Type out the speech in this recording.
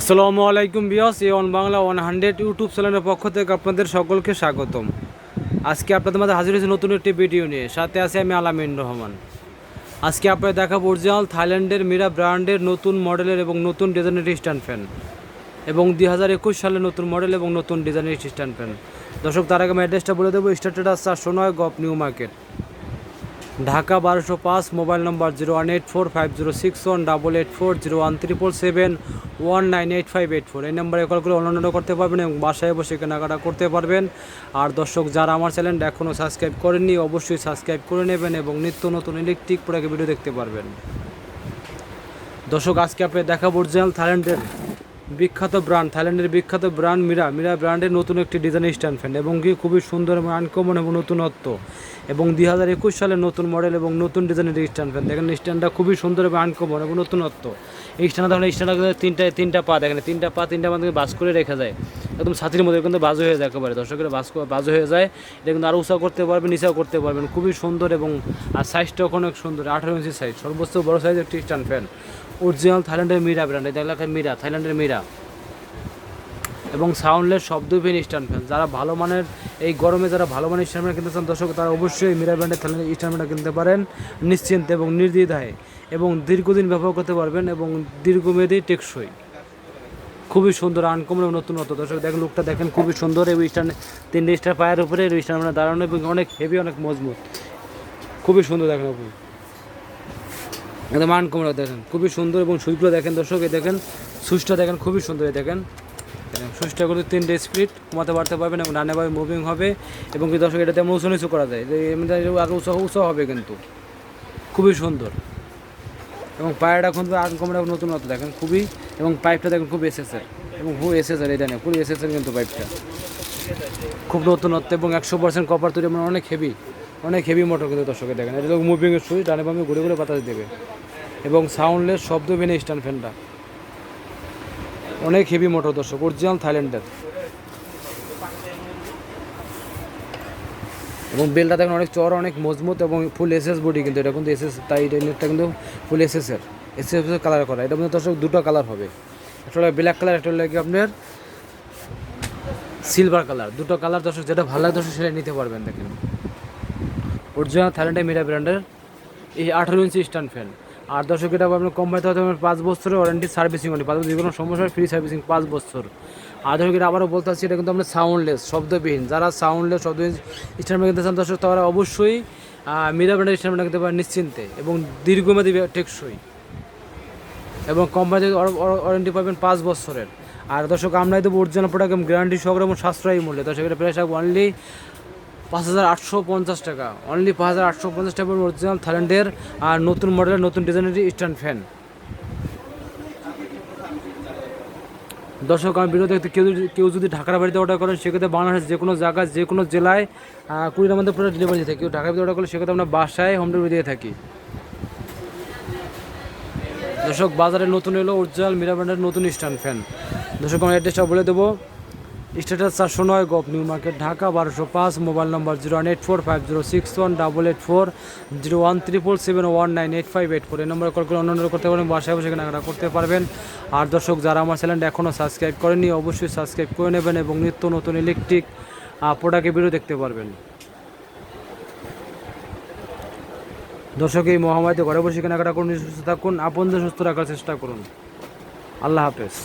আসসালামু আলাইকুম বিয়স এ অন বাংলা ওয়ান হান্ড্রেড ইউটিউব চ্যানেলের পক্ষ থেকে আপনাদের সকলকে স্বাগতম। আজকে আপনাদের মাঝে হাজির হয়েছে নতুন একটি ভিডিও নিয়ে। সাথে আছে আমি আলামিন রহমান। আজকে আপনাদের দেখাবো অরিজিনাল থাইল্যান্ডের মিরা ব্র্যান্ডের নতুন মডেলের এবং নতুন ডিজাইনের স্ট্যান্ড ফ্যান। এবং দুই হাজার একুশ সালে নতুন মডেল এবং নতুন ডিজাইনের স্ট্যান্ড ফ্যান। দর্শক, তার আগে আমি অ্যাড্রেসটা বলে দেবো, স্টার্টেড চারশো নয়, গপ নিউ মার্কেট। ঢাকা বারোশো পাঁচ, mobile number zero one eight four five zero six one, double eight four zero one triple seven one nine eight five eight four. এই নম্বরে কল করে অনলাইন করতে পারবেন এবং বাসায় বসে কেনাকাটা করতে পারবেন। আর দর্শক, যারা আমার চ্যানেলটা এখনও সাবস্ক্রাইব করেননি, অবশ্যই সাবস্ক্রাইব করে নেবেন এবং নিত্য নতুন ইলেকট্রিক প্রোডাক্ট ভিডিও দেখতে পারবেন। দর্শক, আজকে আপনি দেখাবো অরিজিনাল থাইল্যান্ডের বিখ্যাত ব্র্যান্ড, থাইল্যান্ডের বিখ্যাত ব্র্যান্ড মিরা। মিরা ব্র্যান্ডের নতুন একটি ডিজাইন স্ট্যান্ড ফ্যান এবং কি খুবই সুন্দর এবং আনকমন এবং নতুনত্ব। এবং দুই হাজার একুশ সালের নতুন মডেল এবং নতুন ডিজাইনের স্ট্যান্ড ফ্যান দেখেন স্ট্যান্ডটা খুবই সুন্দর এবং আনকমন এবং নতুনত্ব। এই স্ট্যান্ডটা দেখেন স্ট্যান্ডটা তিনটা তিনটা পা, দেখেন তিনটা পা তিনটা পা বাস করে রেখে যায়। একদম ছাতির মধ্যে কিন্তু বাজু হয়ে যায় একেবারে। দর্শকের বাস বাজু হয়ে যায়। এটা কিন্তু আরও উঁচাও করতে পারবেন নিচাও করতে পারবেন। খুবই সুন্দর এবং আর সাইজটাও অনেক সুন্দর। আঠারো ইঞ্চি সাইজ সর্বোচ্চ বড় সাইজ একটি স্ট্যান্ড ফ্যান অরিজিনাল থাইল্যান্ডের মিরা ব্র্যান্ড এটা লেখা মিরা থাইল্যান্ডের মিরা এবং সাউন্ডলেস শব্দ ফ্যান স্ট্যান্ড ফ্যান যারা ভালো মানের, এই গরমে যারা ভালো মানের স্ট্যান্ড ফ্যান কিনতে চান, দর্শক, তারা অবশ্যই মিরা ব্র্যান্ডের থাইল্যান্ডের স্ট্যান্ড ফ্যানটা কিনতে পারেন নিশ্চিন্তে এবং নির্দ্বিধায়। এবং দীর্ঘদিন ব্যবহার করতে পারবেন এবং দীর্ঘমেয়াদী টেকসই। খুবই সুন্দর আনকমন নতুনত্ব। দর্শক, দেখেন লুকটা দেখেন, খুবই সুন্দর। এবং স্ট্যান্ড তিন স্টার পায়ের উপরে, এই স্ট্যান্ড মানে দাঁড়ানো এবং অনেক হেভি অনেক মজবুত। খুবই সুন্দর দেখেন আপনি একদম আনকমন দেখেন, খুবই সুন্দর এবং সুইচগুলো দেখেন দর্শক, এই দেখেন, সুইচটা দেখেন, খুবই সুন্দর, এই দেখেন। সুইচটা করে তিনটে স্পিড কমাতে বাড়তে পারবেন এবং ডানে ভাবে মুভিং হবে এবং দর্শক, এটাতে উঁচু নিচু করা যায়। এমনিতে আগে উঁচু উঁচু হবে কিন্তু। খুবই সুন্দর। এবং পায়রাটা কিন্তু আনকমন এবং নতুনত্ব দেখেন, খুবই, এবং পাইপটা দেখেন খুব এসএসের এবং খুব এসএসের এটা নেই পুরো এসএসের কিন্তু পাইপটা খুব নতুনত্ব এবং একশো পার্সেন্ট কপার তৈরি মানে অনেক হেভি অনেক হেভি মোটর কিন্তু দর্শকে দেখেন। এটা মুভিংয়ের সুইচ ডানে বামে ঘুরে ঘুরে বাতাস দেবে। এবং সাউন্ডলেস শব্দ বেনে স্ট্যান্ড ফ্যানটা অনেক হেভি মোটর দর্শক অরিজিনাল থাইল্যান্ডের এবং বেলটা দেখেন, অনেক চড় অনেক মজবুত এবং ফুল এসএস বডি কিন্তু এটা কিন্তু এসএস তাই এটা নেটটা কিন্তু ফুল এসএসের এসএস কালার করা। এটা মধ্যে দর্শক দুটো কালার হবে। একটা হলো ব্ল্যাক কালার একটা হলো আপনার সিলভার কালার দুটো কালার দর্শক যেটা ভালো লাগে দর্শক সেটা নিতে পারবেন, দেখেন। অরিজিনাল থাইল্যান্ডের মিরা ব্র্যান্ডের এই আঠারো ইঞ্চি স্ট্যান্ড ফ্যান আর দর্শক, এটা আপনার কোম্পানিতে হয়তো পাঁচ বছরের ওয়ারেন্টি সার্ভিসিং ওয়ারেন্টি পাঁচ বছর যে কোনো সমস্যার ফ্রি সার্ভিসিং পাঁচ বছর। আর দর্শক, এটা আবারও বলতে চাচ্ছি, এটা কিন্তু আপনার সাউন্ডলেস শব্দবিহীন। যারা সাউন্ডলেস শব্দবিহীন স্ট্যান্ড কিনতে চান, দর্শক, তারা অবশ্যই মিরা ব্র্যান্ডের স্ট্যান্ড কিনতে পারেন নিশ্চিন্তে এবং দীর্ঘমেয়াদী টেকসই। এবং কোম্পানিতে ওয়ারেন্টি পাবেন পাঁচ বছরের। আর দর্শক, আমরাই দেবো অরিজিনাল প্রোডাক্ট এবং গ্যারান্টি সহকারে এবং সাশ্রয়ী মূল্যে। দর্শক, এটা থাকবে অনলি পাঁচ হাজার আটশো পঞ্চাশ টাকা। অনলি পাঁচ হাজার আটশো পঞ্চাশ টাকা অরিজিনাল থাইল্যান্ডের আর নতুন মডেলের নতুন ডিজাইনের স্ট্যান্ড ফ্যান দর্শক ভিডিও দেখতে কেউ কেউ যদি ঢাকার বাড়িতে অর্ডার করেন, সেক্ষেত্রে বাংলাদেশের যে কোনো জায়গায় যে কোনো জেলায় কুড়িটার মধ্যে পুরো ডেলিভারি দিয়ে থাকি। কেউ ঢাকার ভিতরে অর্ডার করলে সেক্ষেত্রে আমরা বাসায় হোম ডেলিভারি দিয়ে থাকি। দর্শক, বাজারে নতুন এলো অরিজিনাল মিরা ব্র্যান্ডের নতুন স্ট্যান্ড ফ্যান দর্শক আমার অ্যাড্রেসটা বলে দেবো। স্টেটাস চারশো নয়, গপ নিউ মার্কেট ঢাকা, বারোশো পাঁচ, mobile number zero one eight four five zero six one double eight four zero one triple seven one nine eight five eight four এই নম্বরে কল করে অন্য করতে পারেন, বাসায় বসে কেনাকাটা করতে পারবেন। আর দর্শক, যারা আমার চ্যানেলটা এখনও সাবস্ক্রাইব করেনি অবশ্যই সাবস্ক্রাইব করে নেবেন এবং নিত্য নতুন ইলেকট্রিক প্রোডাক্টের ভিডিও দেখতে পারবেন। দর্শক, এই মহামারীতে ঘরে বসে কেনাকাটা করুন সুস্থ থাকুন আপনদের সুস্থ রাখার চেষ্টা করুন। আল্লাহ হাফেজ।